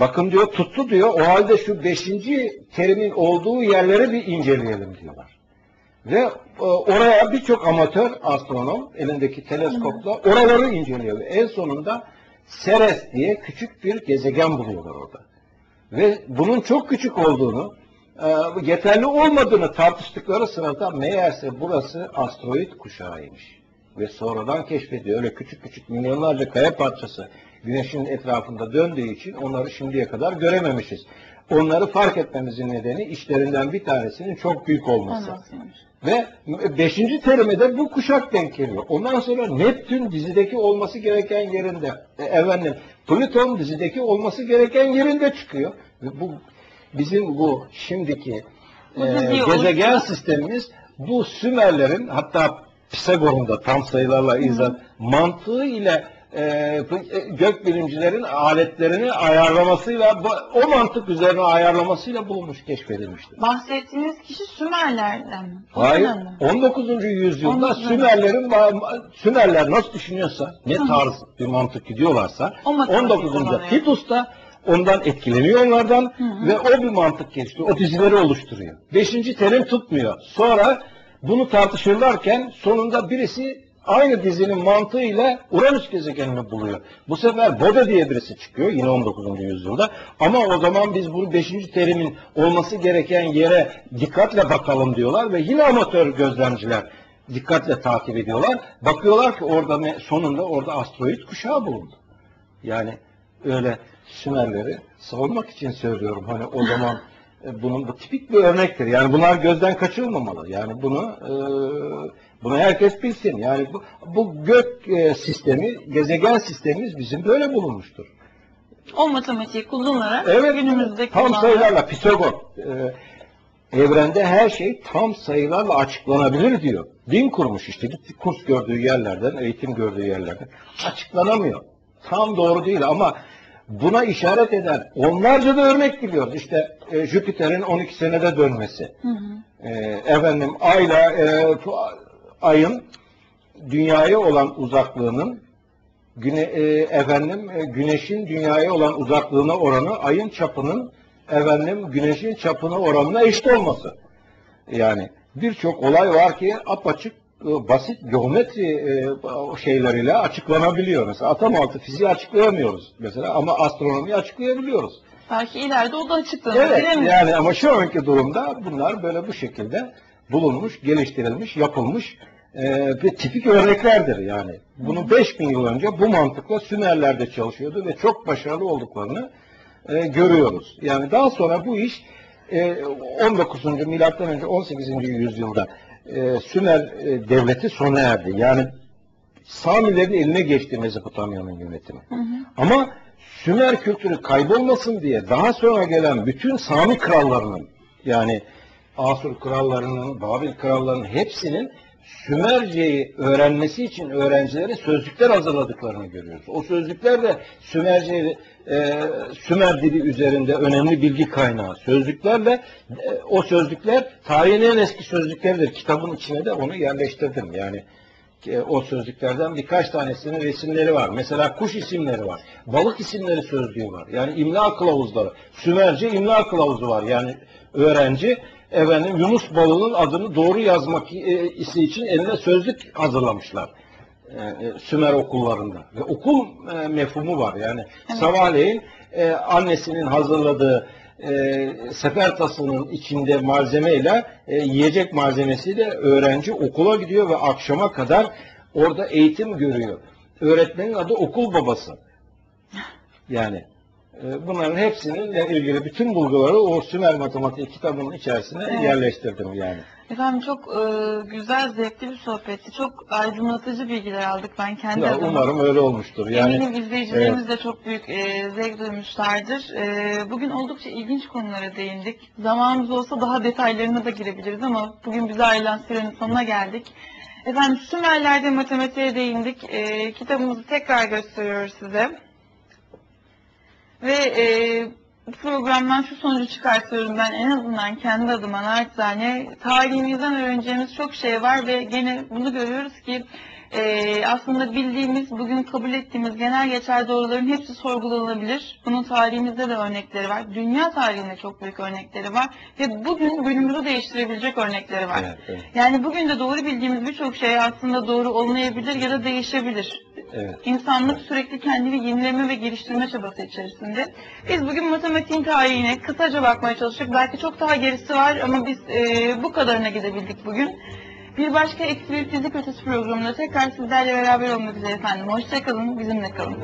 Bakın diyor tuttu diyor. O halde şu beşinci terimin olduğu yerleri bir inceleyelim diyorlar. Ve e, oraya birçok amatör astronom elindeki teleskopla oraları inceliyor. Ve en sonunda Ceres diye küçük bir gezegen buluyorlar orada. Ve bunun çok küçük olduğunu, e, yeterli olmadığını tartıştıkları sırada meğerse burası asteroid kuşağıymış. Ve sonradan keşfediyor. Öyle küçük küçük milyonlarca kaya parçası güneşin etrafında döndüğü için onları şimdiye kadar görememişiz. Onları fark etmemizin nedeni işlerinden bir tanesinin çok büyük olması. Ve beşinci terime de bu kuşak denk geliyor. Ondan sonra Neptün dizideki olması gereken yerinde. E, efendim Plüton dizideki olması gereken yerinde çıkıyor. Ve bu bizim bu şimdiki e, gezegen sistemimiz bu Sümerlerin hatta Pisagor'un da tam sayılarla izah mantığı ile e, gök bilimcilerin aletlerini ayarlamasıyla o mantık üzerine ayarlamasıyla bulunmuş, keşfedilmiştir. Bahsettiğiniz kişi Sümerlerden mi? Hayır. dönem mi? 19. yüzyılda 19. Sümerlerin Sümerler nasıl düşünüyorsa, ne tarz bir mantık gidiyorlarsa O matematik 19. kullanıyor. Titus da ondan etkileniyor onlardan Hı hı. ve o bir mantık geliştiriyor. O dizileri oluşturuyor. Beşinci terim tutmuyor. Sonra bunu tartışırlarken sonunda birisi aynı dizinin mantığıyla Uranüs gezegenini buluyor. Bu sefer Bode diye birisi çıkıyor yine 19. yüzyılda. Ama o zaman biz bunu 5. terimin olması gereken yere dikkatle bakalım diyorlar ve yine amatör gözlemciler dikkatle takip ediyorlar. Bakıyorlar ki orada ne, sonunda orada asteroid kuşağı bulundu. Yani öyle Sümerleri savunmak için söylüyorum. Hani o zaman bunun bu tipik bir örnektir. Yani bunlar gözden kaçırılmamalı. Yani bunu e, bunu herkes bilsin. Yani bu, bu gök e, sistemi, gezegen sistemimiz bizim böyle bulunmuştur. O matematiği kullanarak Evet, günümüzde tam sayılarla Pisagor e, evrende her şey tam sayılarla açıklanabilir diyor. Din kurmuş işte gitti kurs gördüğü yerlerden, eğitim gördüğü yerlerden açıklanamıyor. Tam doğru değil ama buna işaret eden onlarca da örnek biliyoruz. İşte e, Jüpiter'in 12 senede dönmesi. Hı hı. E, efendim ayla e, ayın dünyaya olan uzaklığının güne, e, efendim e, güneşin dünyaya olan uzaklığına oranı ayın çapının efendim güneşin çapına oranına eşit olması. Yani birçok olay var ki apaçık basit geometri e, şeyleriyle açıklanabiliyor. Mesela atom altı fiziği açıklayamıyoruz mesela ama astronomiyi açıklayabiliyoruz. Belki ileride o da açıklanır. Evet yani ama şu anki durumda bunlar böyle bu şekilde bulunmuş, geliştirilmiş, yapılmış e, ve tipik örneklerdir yani. Bunu 5000 yıl önce bu mantıkla Sümerler'de çalışıyordu ve çok başarılı olduklarını e, görüyoruz. Yani daha sonra bu iş e, 19. milattan önce 18. yüzyılda e, Sümer e, devleti sona erdi. Yani Samilerin eline geçti Mezopotamya'nın yönetimi. Hı hı. Ama Sümer kültürü kaybolmasın diye daha sonra gelen bütün Sami krallarının yani Asur krallarının, Babil krallarının hepsinin Sümerce'yi öğrenmesi için öğrencilere sözlükler hazırladıklarını görüyoruz. O sözlükler de Sümerce, e, Sümer dili üzerinde önemli bilgi kaynağı. Sözlüklerle e, o sözlükler tarihin en eski sözlükleridir. Kitabın içine de onu yerleştirdim. Yani o sözlüklerden birkaç tanesinin resimleri var. Mesela kuş isimleri var. Balık isimleri sözlüğü var. Yani imla kılavuzları. Sümerce imla kılavuzu var. Yani öğrenci efendim Yunus balığının adını doğru yazmak e, isi için eline sözlük hazırlamışlar. E, e, Sümer okullarında. Ve okul e, mefhumu var. Yani Evet. sabahleyin e, annesinin hazırladığı e, sefer tasının içinde malzemeyle e, yiyecek malzemesiyle öğrenci okula gidiyor ve akşama kadar orada eğitim görüyor. Öğretmenin adı okul babası. Yani bunların hepsinin ilgili bütün bulguları o Sümer Matematik kitabının içerisine Evet. yerleştirdim yani. Efendim çok e, güzel, zevkli bir sohbetti. Çok aydınlatıcı bilgiler aldık ben kendi Ya, adıma. umarım öyle olmuştur. Yani Eminim izleyicilerimiz de çok büyük e, zevk duymuşlardır. E, bugün oldukça ilginç konulara değindik. Zamanımız olsa daha detaylarına da girebiliriz ama bugün bize ayrılan sürenin sonuna geldik. Efendim Sümerler'de matematiğe değindik. E, kitabımızı tekrar gösteriyoruz size. Ve e, bu programdan şu sonucu çıkartıyorum ben en azından kendi adıma naçizane tarihimizden öğreneceğimiz çok şey var ve gene bunu görüyoruz ki e, aslında bildiğimiz, bugün kabul ettiğimiz genel geçer doğruların hepsi sorgulanabilir. Bunun tarihimizde de örnekleri var. Dünya tarihinde çok büyük örnekleri var. Ve bugün günümüzü değiştirebilecek örnekleri var. Evet, evet. Yani bugün de doğru bildiğimiz birçok şey aslında doğru olmayabilir ya da değişebilir. Evet. İnsanlık sürekli kendini yenileme ve geliştirme çabası içerisinde. Biz bugün matematiğin tarihine kısaca bakmaya çalıştık. Belki çok daha gerisi var ama biz e, bu kadarına gidebildik bugün. Bir başka eksi bir fizik ötesi programında tekrar sizlerle beraber olmak üzere efendim. Hoşçakalın, bizimle kalın.